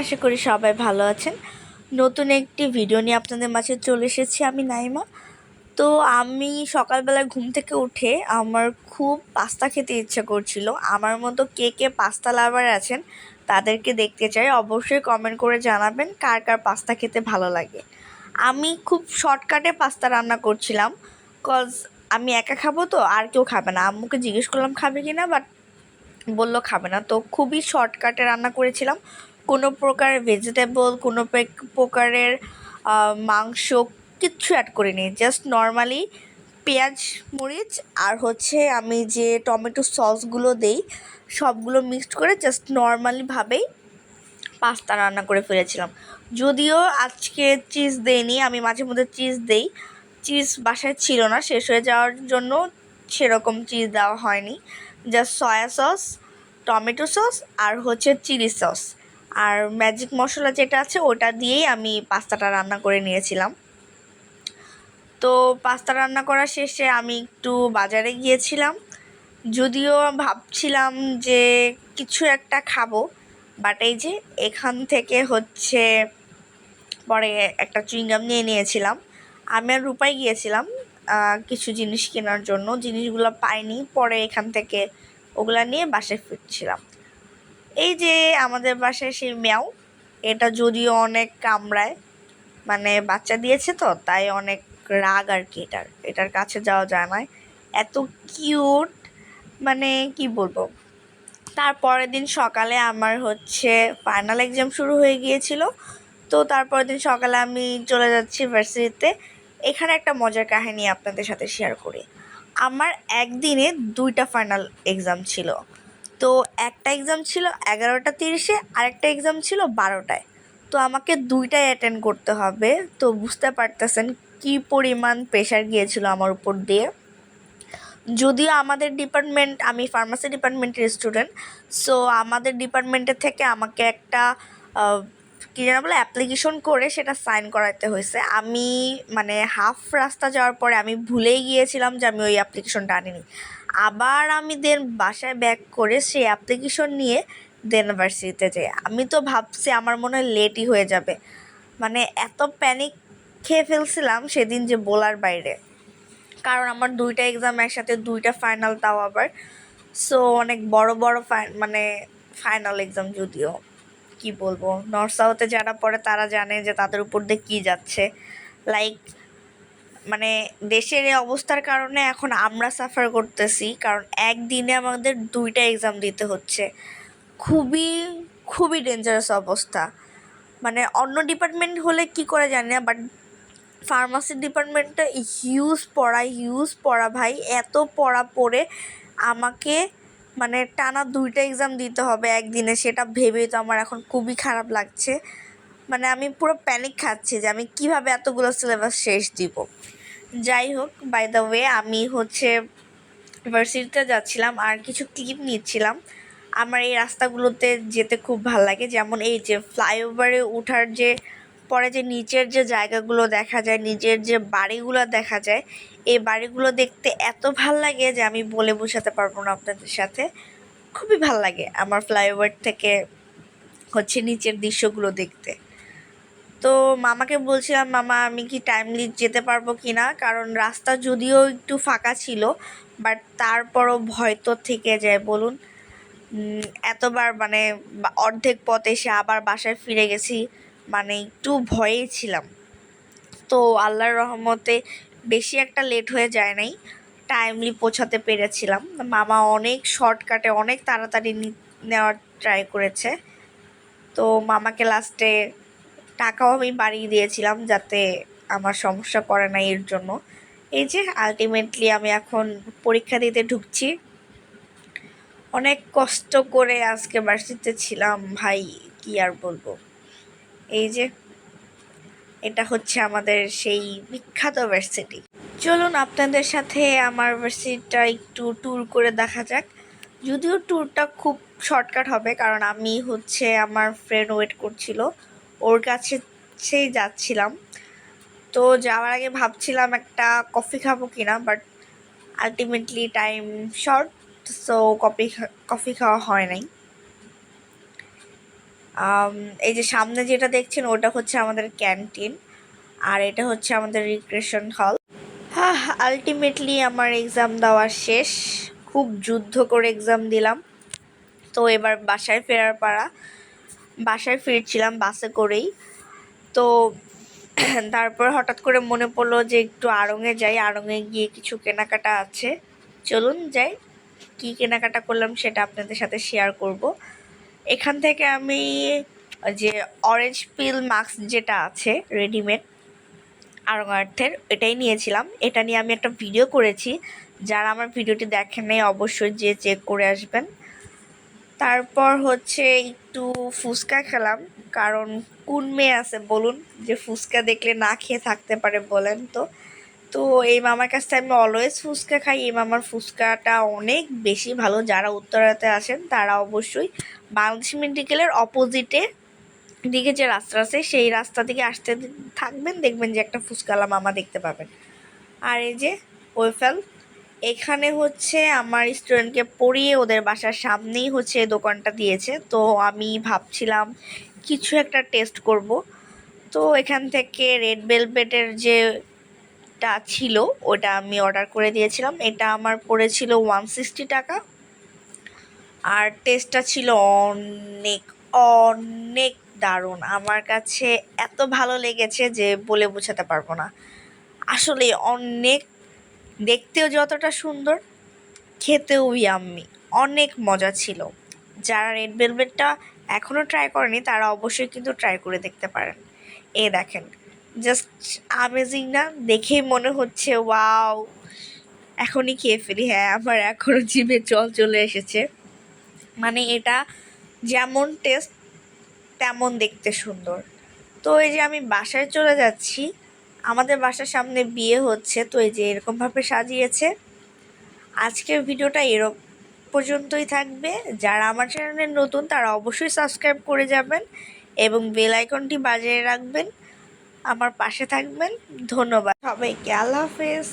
আশা করি সবাই ভালো আছেন। নতুন একটি ভিডিও নিয়ে আপনাদের মাঝে চলে এসেছি আমি নাইমা। তো আমি সকালবেলা ঘুম থেকে উঠে আমার খুব পাস্তা খেতে ইচ্ছা করছিল। আমার মতো কে কে পাস্তা লাভার আছেন তাদেরকে দেখতে চাই। অবশ্যই কমেন্ট করে জানাবেন কার কার পাস্তা খেতে ভালো লাগে। আমি খুব শর্টকাটে পাস্তা রান্না করছিলাম। কজ আমি একা খাব তো, আর কেউ খাবে না। আম্মুকে জিজ্ঞেস করলাম, খাবে কি না বাট বলল, খাবে না। তো খুবই শর্টকাটে রান্না করেছিলাম। কোনো প্রকার ভেজিটেবল কোনো প্রকারের মাংস কিচ্ছু অ্যাড করিনি। জাস্ট নর্মালি পেঁয়াজ, মরিচ আর হচ্ছে আমি যে টমেটো সসগুলো দেই, সবগুলো মিক্সড করে জাস্ট নর্মালিভাবেই পাস্তা রান্না করে ফেলেছিলাম। যদিও আজকে চিজ দেইনি, আমি মাঝে মধ্যে চিজ দেই। চিজ বাসায় ছিল না, শেষ হয়ে যাওয়ার জন্য সেরকম চিজ দেওয়া হয়নি। Just soya sauce tomato sauce আর হচ্ছে চিলি সস আর ম্যাজিক মশলা যেটা আছে, ওটা দিয়েই আমি পাস্তাটা রান্না করে নিয়েছিলাম। তো পাস্তা রান্না করা শেষে আমি একটু বাজারে গিয়েছিলাম। যদিও ভাবছিলাম যে কিছু একটা খাব বাট এই যে এখান থেকে হচ্ছে পরে একটা চুইংগাম নিয়ে নিয়েছিলাম। আমি আর রূপাই গিয়েছিলাম কিছু জিনিস কেনার জন্য। জিনিসগুলো পাইনি, পরে এখান থেকে ওগুলা নিয়ে বাসায় ফিরছিলাম। এই যে আমাদের বাসায় সেই ম্যাও, এটা যদিও অনেক কামড়ায় মানে বাচ্চা দিয়েছে তো, তাই অনেক রাগ আর কি এটার এটার কাছে যাওয়া যায় না। এত কিউট মানে কি বলব? তারপরের দিন সকালে আমার হচ্ছে ফাইনাল এক্সাম শুরু হয়ে গিয়েছিল, তো তারপরের দিন সকালে আমি চলে যাচ্ছি ভার্সিটিতে এখানে একটা মজার কাহিনী আপনাদের সাথে শেয়ার করি। আমার একদিনে দুইটা ফাইনাল এক্সাম ছিল। তো একটা এক্সাম ছিল এগারোটা তিরিশে, আরেকটা এক্সাম ছিল বারোটায়। তো আমাকে দুইটাই অ্যাটেন্ড করতে হবে, তো বুঝতে পারতেছেন কি পরিমাণ প্রেশার গিয়েছিল আমার উপর দিয়ে। যদিও আমাদের ডিপার্টমেন্ট আমি ফার্মাসি ডিপার্টমেন্টের স্টুডেন্ট সো আমাদের ডিপার্টমেন্টের থেকে আমাকে একটা কী যেন বলে অ্যাপ্লিকেশন করে সেটা সাইন করাতে হয়েছে। আমি মানে হাফ রাস্তা যাওয়ার পরে আমি ভুলেই গিয়েছিলাম যে আমি ওই অ্যাপ্লিকেশনটা আনিনি। আবার আমি দেন বাসায় ব্যাক করে সেই অ্যাপ্লিকেশন নিয়ে দেন ভার্সিটিতে যাই। আমি তো ভাবছি আমার মনে হয় লেটই হয়ে যাবে। মানে এত প্যানিক খেয়ে ফেলছিলাম সেদিন যে বলার বাইরে। কারণ আমার দুইটা এক্সাম একসাথে, দুইটা ফাইনাল তাও আবার। সো অনেক বড় বড় মানে ফাইনাল এক্সাম যদিও, কি বলব? নর্থ সাউথে যারা পড়ে তারা জানে যে তাদের উপর দিয়ে কী যাচ্ছে। লাইক মানে দেশের এই অবস্থার কারণে এখন আমরা সাফার করতেছি, কারণ একদিনে আমাদের দুইটা এক্সাম দিতে হচ্ছে। খুবই খুবই ডেঞ্জারাস অবস্থা। মানে অন্য ডিপার্টমেন্ট হলে কি করে জানি না বাট ফার্মাসি ডিপার্টমেন্টটা হিউজ পড়া হিউজ পড়া ভাই। এত পড়া পড়ে আমাকে মানে টানা দুইটা এক্সাম দিতে হবে একদিনে, সেটা ভেবেই তো আমার এখন খুবই খারাপ লাগছে। মানে আমি পুরো প্যানিক খাচ্ছি যে আমি কীভাবে এতগুলো সিলেবাস শেষ দিব। যাই হোক বাই দ্য ওয়ে আমি হচ্ছে ভার্সিটিতে যাচ্ছিলাম আর কিছু ক্লিপ নিচ্ছিলাম। আমার এই রাস্তাগুলোতে যেতে খুব ভালো লাগে, যেমন এই যে ফ্লাইওভারে ওঠার যে, পরে যে নিচের যে জায়গাগুলো দেখা যায়, নিচের যে বাড়িগুলো দেখা যায়, এই বাড়িগুলো দেখতে এত ভালো লাগে যে আমি বলে বোঝাতে পারব না আপনাদের সাথে। খুবই ভালো লাগে আমার ফ্লাইওভার থেকে হচ্ছে নিচের দৃশ্যগুলো দেখতে। তো মামাকে বলছিলাম, মামা, আমি কি টাইমলি যেতে পারব কি না? কারণ রাস্তা যদিও একটু ফাঁকা ছিল বাট তারপরও ভয় তো থেকে যায়, বলুন। এতবার মানে অর্ধেক পথ এসে আবার বাসায় ফিরে গেছি মানে একটু ভয়েই ছিলাম। তো আল্লাহর রহমতে বেশি একটা লেট হয়ে যায় নাই টাইমলি পৌঁছাতে পেরেছিলাম। মামা অনেক শর্টকাটে অনেক তাড়াতাড়ি নেওয়ার ট্রাই করেছে। তো মামাকে লাস্টে টাকাও আমি বাড়িয়ে দিয়েছিলাম যাতে আমার সমস্যা করে না এর জন্য। এই যে আলটিমেটলি আমি এখন পরীক্ষা দিতে ঢুকছি। অনেক কষ্ট করে আজকে বার্ষিকতে ছিলাম, ভাই, কি আর বলব? এই যে, এটা হচ্ছে আমাদের সেই বিখ্যাত ভার্সিটি চলুন আপনাদের সাথে আমার ভার্সিটিটা একটু ট্যুর করে দেখা যাক। যদিও ট্যুরটা খুব শর্টকাট হবে, কারণ আমি হচ্ছে আমার ফ্রেন্ড ওয়েট করছিল। ওর কাছে সেই যাচ্ছিলাম। তো যাওয়ার আগে ভাবছিলাম একটা কফি খাব কিনা but ultimately time short so coffee coffee খাওয়া হয় নাই। এই যে সামনে যেটা দেখছেন, ওটা হচ্ছে আমাদের ক্যান্টিন আর এটা হচ্ছে আমাদের রিক্রেশন হল হ্যাঁ আলটিমেটলি আমার এক্সাম দেওয়া শেষ। খুব যুদ্ধ করে এক্সাম দিলাম। তো এবার বাসায় ফেরার পাড়া বাসায় ফিরছিলাম বাসে করেই। তো তারপর হঠাৎ করে মনে পড়ল যে একটু আড়ঙে যাই, আড়ঙে গিয়ে কিছু কেনাকাটা আছে। চলুন যাই, কী কেনাকাটা করলাম সেটা আপনাদের সাথে শেয়ার করব। এখান থেকে আমি যে অরেঞ্জ পিল মাস্ক যেটা আছে রেডিমেড আরঙার্থের এটাই নিয়েছিলাম। এটা নিয়ে আমি একটা ভিডিও করেছি। যারা আমার ভিডিওটি দেখেন নাই, অবশ্যই যে চেক করে আসবেন। তারপর হচ্ছে একটু ফুচকা খেলাম, কারণ কোন মেয়ে আছে বলুন? যে ফুচকা দেখলে না খেয়ে থাকতে পারে বলেন তো। তো এই মামার কাছ থেকে আমি অলওয়েজ ফুচকা খাই। এই মামার ফুচকাটা অনেক বেশি ভালো। যারা উত্তরাতে আসেন তারা অবশ্যই বাংলাদেশ মেডিকেলের অপোজিটে দিকে যে রাস্তা আছে, সেই রাস্তা থেকে আসতে থাকবেন, দেখবেন যে একটা ফুচকালা মামা দেখতে পাবেন। আর এই যে ওয়েফেল এখানে হচ্ছে আমার স্টুডেন্টকে পড়িয়ে ওদের বাসার সামনেই হচ্ছে দোকানটা দিয়েছে। তো আমি ভাবছিলাম কিছু একটা টেস্ট করব। তো এখান থেকে রেড ভেলভেটের যেটা ছিল, ওটা আমি অর্ডার করে দিয়েছিলাম। এটা আমার পড়েছিল ওয়ান সিক্সটি টাকা। আর টেস্টটা ছিল অনেক অনেক দারুণ। আমার কাছে এত ভালো লেগেছে যে বলে বোঝাতে পারব না। আসলে অনেক দেখতেও যতটা সুন্দর খেতেও ইয়াম্মি অনেক মজা ছিল। যারা রেড ভেলভেটটা এখনও ট্রাই করেনি, তারা অবশ্যই কিন্তু ট্রাই করে দেখতে পারেন। এ দেখেন জাস্ট আমেজিং না? দেখেই মনে হচ্ছে ওয়াও এখনই খেয়ে ফেলি। হ্যাঁ আমার এখনও জিভে জল চলে এসেছে। মানে এটা যেমন টেস্ট তেমন দেখতে সুন্দর। তো এই যে আমি বাসায় চলে যাচ্ছি আমাদের বাসার সামনে বিয়ে হচ্ছে, তো এই যে এরকমভাবে সাজিয়েছে। আজকের ভিডিওটা এরকম পর্যন্তই থাকবে। যারা আমার চ্যানেলে নতুন, তারা অবশ্যই সাবস্ক্রাইব করে যাবেন এবং বেল আইকনটি বাজিয়ে রাখবেন। আমার পাশে থাকবেন। ধন্যবাদ সবাইকে। আল্লাহ হাফেজ।